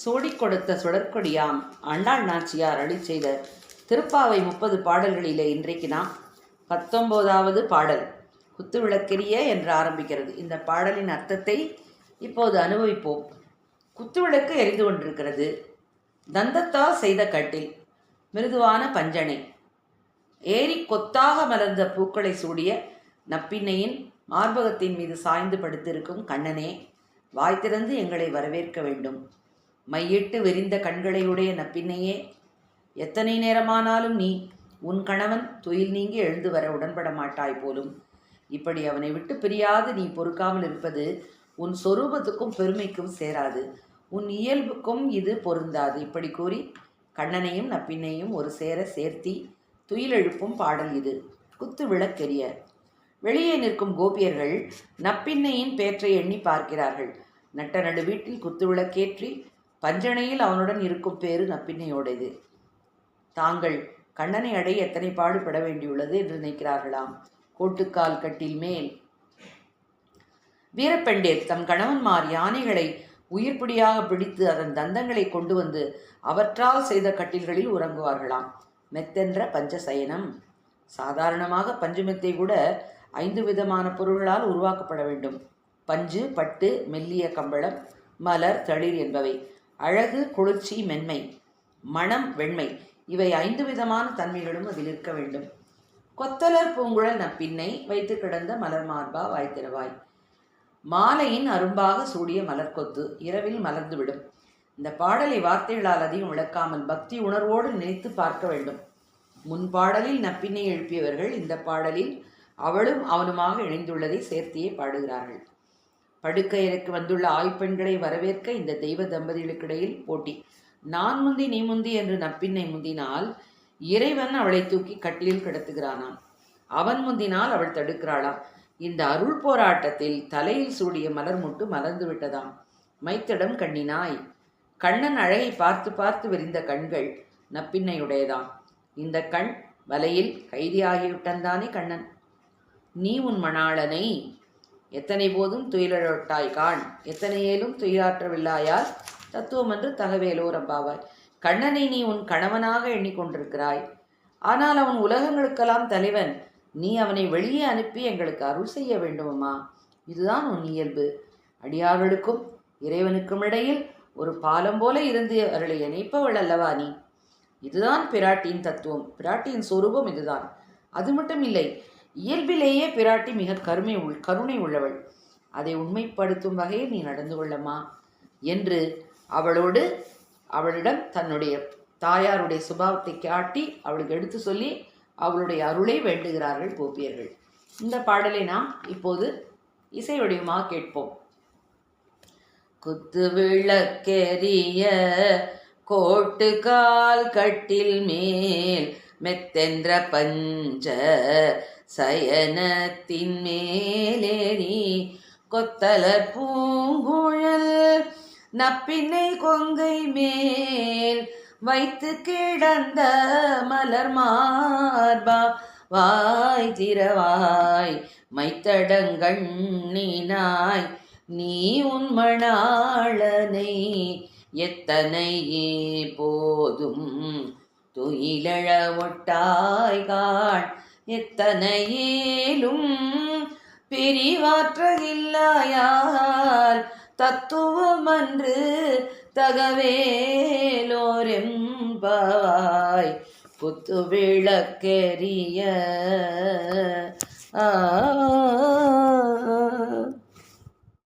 சூடிக் கொடுத்த சுடற்கொடியாம் அண்ணாள் நாச்சியார் அழி செய்த திருப்பாவை முப்பது பாடல்களிலே இன்றைக்கு நாம் பத்தொம்போதாவது பாடல் குத்து விளக்கெரிய என்று ஆரம்பிக்கிறது. இந்த பாடலின் அர்த்தத்தை இப்போது அனுபவிப்போம். குத்துவிளக்கு எரிந்து கொண்டிருக்கிறது. தந்தத்தால் செய்த கட்டில் மிருதுவான பஞ்சனை. ஏரி கொத்தாக மலர்ந்த பூக்களை சூடிய நப்பின்னையின் மார்பகத்தின் மீது சாய்ந்து படுத்திருக்கும் கண்ணனே வாய் திறந்து எங்களை வரவேற்க வேண்டும். மையிட்டு விரிந்த கண்களையுடைய நப்பின்னையே எத்தனை நேரமானாலும் நீ உன் கணவன் துயில் நீங்கி எழுந்து வர உடன்பட மாட்டாய் போலும். இப்படி அவனை விட்டு பிரியாது நீ பொறுக்காமல் இருப்பது உன் சொரூபத்துக்கும் பெருமைக்கும் சேராது. உன் இயல்புக்கும் இது பொருந்தாது. இப்படி கூறி கண்ணனையும் நப்பின்னையும் ஒரு சேர சேர்த்தி துயிலெழுப்பும் பாடல் இது. குத்து விளக்கெரிய வெளியே நிற்கும் கோபியர்கள் நப்பின்னையின் பேற்றை எண்ணி பார்க்கிறார்கள். நட்ட நடு வீட்டில் குத்து விளக்கேற்றி பஞ்சனையில் அவனுடன் இருக்கும் பேரு நப்பின்னையோடையது தாங்கள் கண்ணனை அடைய எத்தனை பாடுபட வேண்டியுள்ளது என்று நினைக்கிறார்களாம். கோட்டுக்கால் கட்டில் மேல். வீரப்பெண்டேர் தம் கணவன்மார் யானைகளை உயிர்ப்பிடியாக பிடித்து அதன் தந்தங்களை கொண்டு வந்து அவற்றால் செய்த கட்டில்களில் உறங்குவார்களாம். மெத்தென்ற பஞ்சசயனம். சாதாரணமாக பஞ்சுமெத்தை கூட ஐந்து விதமான பொருள்களால் உருவாக்கப்பட வேண்டும். பஞ்சு பட்டு மெல்லிய கம்பளம் மலர் தளிர் என்பவை. அழகு குளிர்ச்சி மென்மை மணம் வெண்மை இவை ஐந்து விதமான தன்மைகளும் அதில் இருக்க வேண்டும். கொத்தலர் பூங்குழல் நப்பின்னை வைத்து கிடந்த மலர் மார்பா வாய்த்திரவாய் மாலையின் அரும்பாக சூடிய மலர்கொத்து இரவில் மலர்ந்துவிடும். இந்த பாடலை வார்த்தைகளால் அதிகம் விளக்காமல் பக்தி உணர்வோடு நினைத்து பார்க்க வேண்டும். முன் பாடலில் நப்பினை எழுப்பியவர்கள் இந்த பாடலில் அவளும் அவனுமாக இணைந்துள்ளதை சேர்த்தியே பாடுகிறார்கள். படுக்கையருக்கு வந்துள்ள ஆய்ப்பெண்களை வரவேற்க இந்த தெய்வ தம்பதிகளுக்கிடையில் போட்டி. நான் முந்தி நீ முந்தி என்று நப்பின்னை முந்தினால் இறைவன் அவளை தூக்கி கட்டிலில் கிடத்துகிறானாம். அவன் முந்தினால் அவள் தடுக்கிறாளாம். இந்த அருள் போராட்டத்தில் தலையில் சூடிய மலர் முட்டு மலர்ந்து விட்டதாம். மைத்திடம் கண்ணினாய். கண்ணன் அழகை பார்த்து பார்த்து விரிந்த கண்கள் நப்பின்னையுடையதாம். இந்த கண் வலையில் கைதியாகிவிட்டன்தானே கண்ணன். நீ உன் மணாளனை எத்தனை போதும் துயிலழொட்டாய் காண் எத்தனை ஏலும் துயிலாற்றவில்லாயால் தத்துவம் என்று தகவேலோரம்பாவாய் கண்ணனை நீ உன் கணவனாக எண்ணிக்கொண்டிருக்கிறாய் ஆனால் அவன் உலகங்களுக்கெல்லாம் தலைவன். நீ அவனை வெளியே அனுப்பி எங்களுக்கு அருள் செய்ய வேண்டுமம்மா இதுதான் உன் இயல்பு. அடியார்களுக்கும் இறைவனுக்கும் இடையில் ஒரு பாலம் போல இருந்து அவர்களை இணைப்பவள் அல்லவா நீ? இதுதான் பிராட்டியின் தத்துவம். பிராட்டியின் சொரூபம் இதுதான். அது மட்டும் இல்லை இயல்பிலேயே பிராட்டி மிக கருமை உள் கருணை உள்ளவள். அதை உண்மைப்படுத்தும் வகையில் நீ நடந்து கொள்ளம்மா என்று அவளோடு அவளிடம் தன்னுடைய தாயாருடைய சுபாவத்தை காட்டி அவளுக்கு எடுத்து சொல்லி அவளுடைய அருளை வேண்டுகிறார்கள் கோபியர்கள். இந்த பாடலை நாம் இப்போது இசை வடிவமாக கேட்போம். குத்து விளக்கெரிய கோட்டு கால் கட்டில் மேல் மெத்தென்ற பஞ்ச சயனத்தின் மேலேறி கொத்தலர் பூங்குழல் நப்பினை கொங்கை மேல் வைத்து கிடந்த மலர் மார்பா வாய் திரவாய் மைத்தடங்கண்ணினாய் நீ உன் மணாளனை எத்தனையே போதும் துயிலழ ஒட்டாய்காள் எத்தனையேலும் பிரிவாற்றகில்லாயால் தத்துவமன்று தகவேலோரெம்பவாய் குத்து விளக்கெரிய ஆ